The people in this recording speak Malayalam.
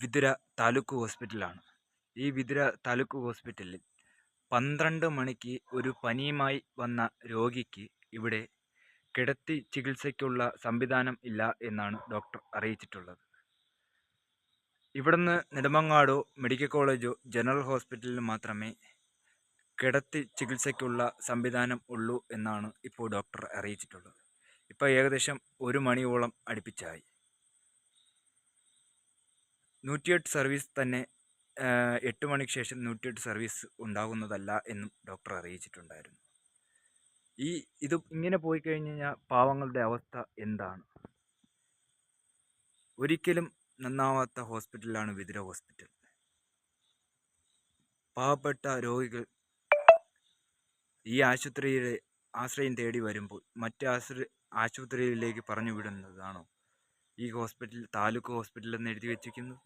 വിതുര താലൂക്ക് ഹോസ്പിറ്റലാണ്. ഈ വിതുര താലൂക്ക് ഹോസ്പിറ്റലിൽ പന്ത്രണ്ട് മണിക്ക് ഒരു പനിയുമായി വന്ന രോഗിക്ക് ഇവിടെ കിടത്തി ചികിത്സയ്ക്കുള്ള സംവിധാനം ഇല്ല എന്നാണ് ഡോക്ടർ അറിയിച്ചിട്ടുള്ളത്. ഇവിടുന്ന് നെടുമങ്ങാടോ മെഡിക്കൽ കോളേജോ ജനറൽ ഹോസ്പിറ്റലിൽ മാത്രമേ കിടത്തി ചികിത്സയ്ക്കുള്ള സംവിധാനം ഉള്ളൂ എന്നാണ് ഇപ്പോൾ ഡോക്ടർ അറിയിച്ചിട്ടുള്ളത്. ഇപ്പോൾ ഏകദേശം ഒരു മണിയോളം അടുപ്പിച്ചായി. നൂറ്റിയെട്ട് സർവീസ് തന്നെ എട്ട് മണിക്ക് ശേഷം നൂറ്റിയെട്ട് സർവീസ് ഉണ്ടാകുന്നതല്ല എന്നും ഡോക്ടർ അറിയിച്ചിട്ടുണ്ടായിരുന്നു. ഈ ഇത് ഇങ്ങനെ പോയി കഴിഞ്ഞ് കഴിഞ്ഞാൽ പാവങ്ങളുടെ അവസ്ഥ എന്താണ്? ഒരിക്കലും നന്നാവാത്ത ഹോസ്പിറ്റലാണ് വിതുര ഹോസ്പിറ്റൽ പാവപ്പെട്ട രോഗികൾ ഈ ആശുപത്രിയിലെ ആശ്രയം തേടി വരുമ്പോൾ മറ്റ് ആശ്ര ആശുപത്രിയിലേക്ക് പറഞ്ഞു വിടുന്നതാണോ? ഈ ഹോസ്പിറ്റൽ താലൂക്ക് ഹോസ്പിറ്റൽ എന്ന് എഴുതി വെച്ചിരിക്കുന്നത്.